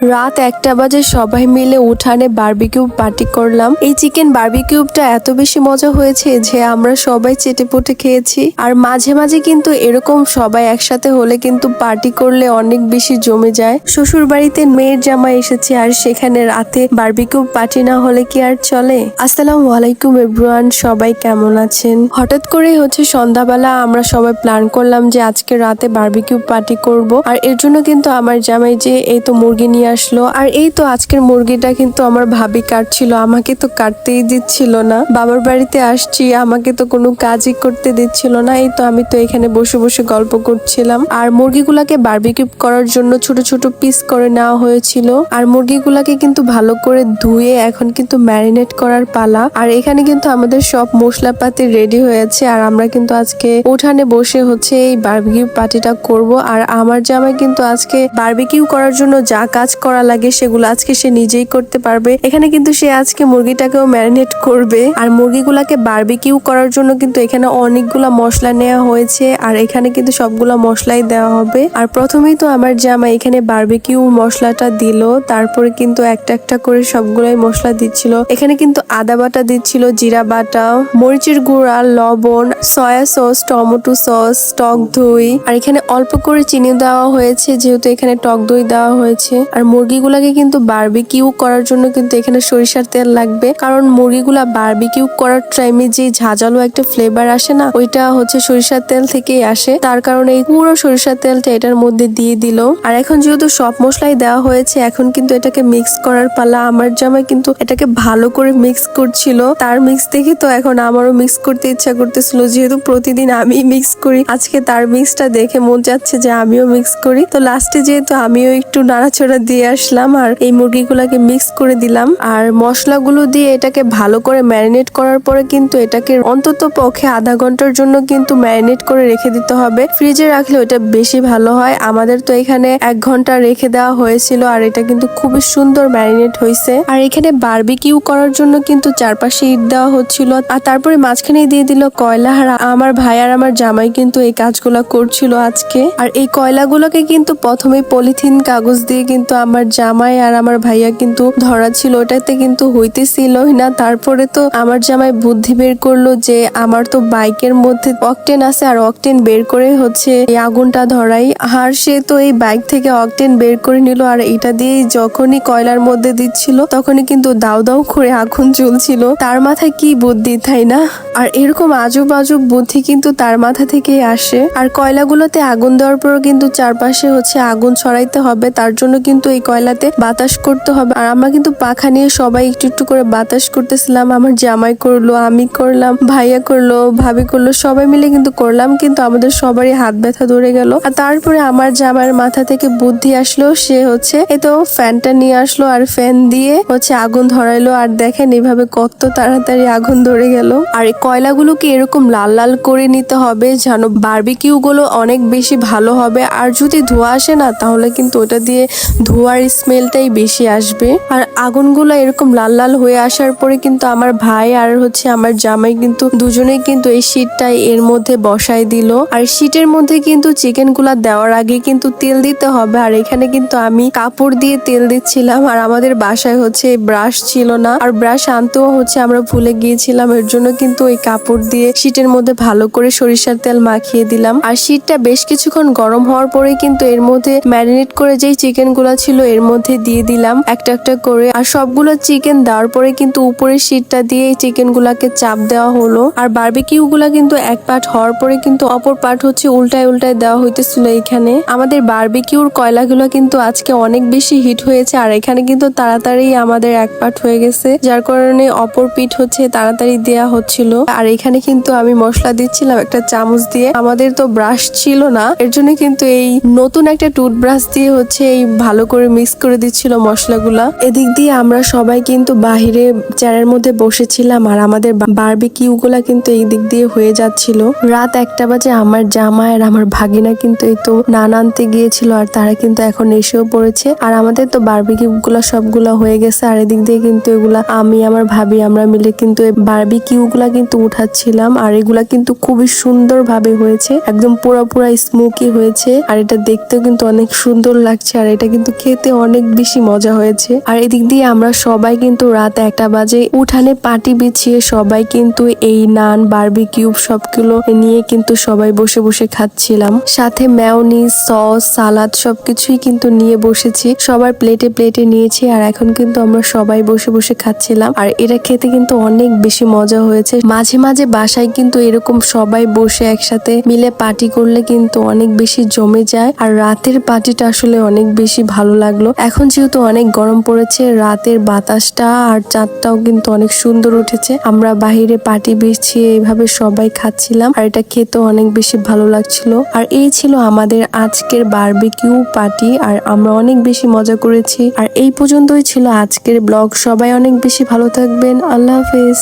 রাত একটা বাজে সবাই মিলে উঠানে বারবিকিউ পার্টি করলাম। এই চিকেন বারবিকিউবটা এত বেশি মজা হয়েছে যে আমরা সবাই চেটে পুটে খেয়েছি। আর মাঝে মাঝে কিন্তু এরকম সবাই একসাথে হলে কিন্তু পার্টি করলে অনেক বেশি জমে যায়। শ্বশুর বাড়িতে মেয়ের জামা এসেছে আর সেখানে রাতে বারবিকিউ পার্টি না হলে কি আর চলে? আসসালাম আলাইকুম এভরিওয়ান সবাই কেমন আছেন? হঠাৎ করে হচ্ছে সন্ধ্যাবেলা আমরা সবাই প্ল্যান করলাম যে আজকে রাতে বারবিকিউ পার্টি করব। আর এর জন্য কিন্তু আমার জামাই যে, এই তো মুরগি নিয়ে আসলো। আর এই তো আজকের মুরগিটা কিন্তু আমার ভাবি কাটছিল, আমাকে তো কাটতেই দিচ্ছিল না। বাবার বাড়িতে আসছি, আমাকে তো কোনো কাজই করতে দিচ্ছিল না। এই তো আমি তো এখানে বসে বসে গল্প করছিলাম। আর মুরগিগুলাকে বারবিকিউ করার জন্য ছোট ছোট পিস করে নেওয়া হয়েছিল। আর মুরগিগুলাকে কিন্তু ভালো করে ধুয়ে এখন কিন্তু ম্যারিনেট করার পালা। আর এখানে কিন্তু আমাদের সব মশলাপাতি রেডি হয়েছে। আর আমরা কিন্তু আজকে উঠানে বসে হচ্ছে এই বারবিকিউ পার্টিটা করব। আর আমার জামাই কিন্তু আজকে বারবিকিউ করার জন্য যা কাজ করা লাগে, সেগুলো আজকে সে নিজেই করতে পারবে। এখানে কিন্তু সে আজকে মুরগিটাকেও ম্যারিনেট করবে। আর মুরগিগুলাকে বারবিকিউ করার জন্য কিন্তু এখানে অনেকগুলা মশলা নেওয়া হয়েছে। আর এখানে কিন্তু সবগুলা মশলাই দেওয়া হবে। আর প্রথমেই তো আমার জামা এখানে বারবিকিউ মশলাটা দিল। তারপরে কিন্তু একটা একটা করে সবগুলাই মশলা দিচ্ছিল। এখানে কিন্তু আদা বাটা দিচ্ছিল, জিরা বাটা, মরিচের গুঁড়া, লবণ, সয়া সস, টমেটো সস, টক দই। আর এখানে অল্প করে চিনি দেওয়া হয়েছে, যেহেতু এখানে টক দই দেওয়া হয়েছে। আর মুরগিগুলাকে কিন্তু বার্বিকিউ করার জন্য কিন্তু এখানে সরিষার তেল লাগবে। কারণ মুরগিগুলা বার্বিকিউ করার টাইমে যে ঝাঁঝালো একটা ফ্লেভার আসে না, ওইটা হচ্ছে সরিষার তেল থেকেই আসে। তার কারণে এই পুরো সরিষার তেলটা এটার মধ্যে দিয়ে দিল। আর এখন যেহেতু সব মশলাই দেওয়া হয়েছে, এখন কিন্তু এটাকে মিক্স করার পালা। আমার জামাই কিন্তু এটাকে ভালো করে মিক্স করছিল। তার মিক্স দেখে তো এখন আমারও মিক্স করতে ইচ্ছা করতেছিল। যেহেতু প্রতিদিন আমি মিক্স করি, আজকে তার মিক্সটা দেখে মন যাচ্ছে যে আমিও মিক্স করি। তো লাস্টে যেহেতু আমিও একটু নাড়াচড়া দিয়ে আসলাম আর এই মুরগিগুলোকে মিক্স করে দিলাম। আর মশলাগুলো দিয়ে এটাকে ভালো করে ম্যারিনেট করার পরে কিন্তু এটাকে অন্তত পক্ষে আধা ঘণ্টার জন্য কিন্তু ম্যারিনেট করে রেখে দিতে হবে। ফ্রিজে রাখলে ওটা বেশি ভালো হয়। আমাদের তো এখানে এক ঘণ্টা রেখে দেওয়া হয়েছিল আর এটা কিন্তু খুবই সুন্দর ম্যারিনেট হয়েছে আর এখানে বারবিকিউ করার জন্য কিন্তু চারপাশে ইট দেওয়া হচ্ছিল। আর তারপরে মাঝখানে দিয়ে দিল কয়লা। আর আমার ভাই আর আমার জামাই কিন্তু এই কাজগুলো করছিল আজকে। আর এই কয়লাগুলোকে কিন্তু প্রথমে পলিথিন কাগজ দিয়ে কিন্তু আমার জামাই আর আমার ভাইয়া কিন্তু ধরা ছিল, ওটাতে কিন্তু হইতেছিলই না। তারপরে তো আমার জামাই বুদ্ধি বের করল যে আমার তো বাইকের মধ্যে অকটেন আছে আর অকটেন বের করে হচ্ছে এই আগুনটা ধরাই। আর সে তো এই বাইক থেকে অকটেন বের করে নিল আর এটা দিয়েই যখনই কয়লার মধ্যে দিচ্ছিল, তখনই কিন্তু দাউ দাউ করে আগুন জ্বলছিল। তার মাথায় কি বুদ্ধি, তাই না? আর এরকম আজব আজব বুদ্ধি কিন্তু তার মাথা থেকেই আসে। আর কয়লাগুলোতে আগুন দেওয়ার পরও কিন্তু চারপাশে হচ্ছে আগুন ছড়াইতে হবে, তার জন্য কিন্তু এই কয়লাতে বাতাস করতে হবে। আর আমরা কিন্তু পাখা নিয়ে সবাই একটু একটু করে বাতাস করতেছিলাম। আমার জামাই করল, আমি করলাম, ভাইয়া করল, ভাবি করল, সবাই মিলে কিন্তু করলাম। কিন্তু আমাদের সবারই হাত ব্যথা ধরে গেল। আর তারপরে আমার জামার মাথা থেকে বুদ্ধি আসলো, সে হচ্ছে এই তো ফ্যানটা নিয়ে আসলো আর ফ্যান দিয়ে হচ্ছে আগুন ধরাইলো। আর দেখেন এভাবে কত তাড়াতাড়ি আগুন ধরে গেল। আর এই কয়লাগুলোকে এরকম লাল লাল করে নিতে হবে যেন বারবিকিউ গুলো অনেক বেশি ভালো হবে। আর যদি ধোঁয়া আসে না, তাহলে কিন্তু ওটা দিয়ে ধোঁয়ার স্মেলটাই বেশি আসবে। আর আগুনগুলো এরকম লাল লাল হয়ে আসার পরে কিন্তু আমার ভাই আর হচ্ছে আমার জামাই কিন্তু দুজনেই কিন্তু এই শীটটা এর মধ্যে বসাই দিল। আর শীটের মধ্যে কিন্তু চিকেনগুলা দেওয়ার আগে কিন্তু তেল দিতে হবে। আর এখানে কিন্তু আমি কাপড় দিয়ে তেল দিচ্ছিলাম। আর আমাদের বাসায় হচ্ছে ব্রাশ ছিল না। আর ব্রাশ আনতেও হচ্ছে আমরা ভুলে গিয়েছিলাম। এর জন্য কিন্তু ওই কাপড় দিয়ে শীটের মধ্যে ভালো করে সরিষার তেল মাখিয়ে দিলাম। আর শীটটা বেশ কিছুক্ষণ গরম হওয়ার পরে কিন্তু এর মধ্যে ম্যারিনেট করে যেই চিকেনগুলা ছিল এর মধ্যে দিয়ে দিলাম একটা একটা করে। আর সবগুলো চিকেন দেওয়ার পরে কিন্তু উপরের শীটটা দিয়ে চিকেন গুলাকে চাপ দেওয়া হলো। আর বারবিকিউ গুলা কিন্তু এক পাট হওয়ার পরে কিন্তু অপর পাট হচ্ছে উল্টায় উল্টায় দেওয়া হইতেছিল এখানে আমাদের বারবিকিউর কয়লাগুলো কিন্তু আজকে অনেক বেশি হিট হয়েছে, আর এখানে কিন্তু তাড়াতাড়ি আমাদের এক পাট হয়ে গেছে। যার কারণে অপর পিঠ হচ্ছে তাড়াতাড়ি দেয়া হচ্ছিল। আর এখানে কিন্তু আমি মশলা দিচ্ছিলাম একটা চামচ দিয়ে। আমাদের তো ব্রাশ ছিল না, এর জন্য কিন্তু এই নতুন একটা টুথব্রাশ দিয়ে হচ্ছে এই ভালো করে মিক্স করে দিচ্ছিল মশলাগুলা। এদিক দিয়ে আমরা সবাই কিন্তু বাহিরে চেয়ারের মধ্যে বসেছিলাম আর আমাদের বারবিকিউ গুলা কিন্তু এই দিক দিয়ে হয়ে যাচ্ছিল। রাত একটা বাজে, আমার জামাই আর আমার ভাগিনা কিন্তু এই তো নান আনতে গিয়েছিল আর তারা কিন্তু এখন এসেও পড়েছে। আর আমাদের তো বারবিকিউ গুলা সবগুলা হয়ে গেছে আর এদিক দিয়ে কিন্তু এগুলা আমি, আমার ভাবি, আমরা মিলে কিন্তু বারবিকিউ গুলা কিন্তু উঠাচ্ছিলাম আর এগুলা কিন্তু খুবই সুন্দর ভাবে হয়েছে। একদম পুরো পুরো স্মোকি হয়েছে আর এটা দেখতেও কিন্তু অনেক সুন্দর লাগছে আর এটা কিন্তু খেতে অনেক বেশি মজা হয়েছে। আর এদিক দিয়ে আমরা সবাই কিন্তু রাত একটা বাজে উঠানে পাটি বিছিয়ে সবাই কিন্তু এই নান বারবি কিউব সবগুলো নিয়ে কিন্তু সবাই বসে বসে খাচ্ছিলাম। সাথে ম্যাওনিজ সস সালাদ সবকিছুই কিন্তু নিয়ে বসেছি। সবার প্লেটে প্লেটে নিয়েছি আর এখন কিন্তু আমরা সবাই বসে বসে খাচ্ছিলাম। আর এটা খেতে কিন্তু অনেক বেশি মজা হয়েছে। মাঝে মাঝে বাসায় কিন্তু এরকম সবাই বসে একসাথে মিলে পার্টি করলে কিন্তু অনেক বেশি জমে যায়। আর রাতের পার্টিটা আসলে অনেক বেশি ভালো লাগল। এখন যেহেতু অনেক গরম পড়েছে, রাতের বাতাসটা আর চাঁদটাও কিন্তু অনেক সুন্দর উঠেছে। আমরা বাহিরে পার্টি বিছিয়ে এইভাবে সবাই খাচ্ছিলাম আর এটা খেতেও অনেক বেশি ভালো লাগছিল। আর এই ছিল আমাদের আজকের বারবিকিউ পার্টি আর আমরা অনেক বেশি মজা করেছি। আর এই পর্যন্তই ছিল আজকের ব্লগ সবাই অনেক বেশি ভালো থাকবেন। আল্লাহ হাফেজ।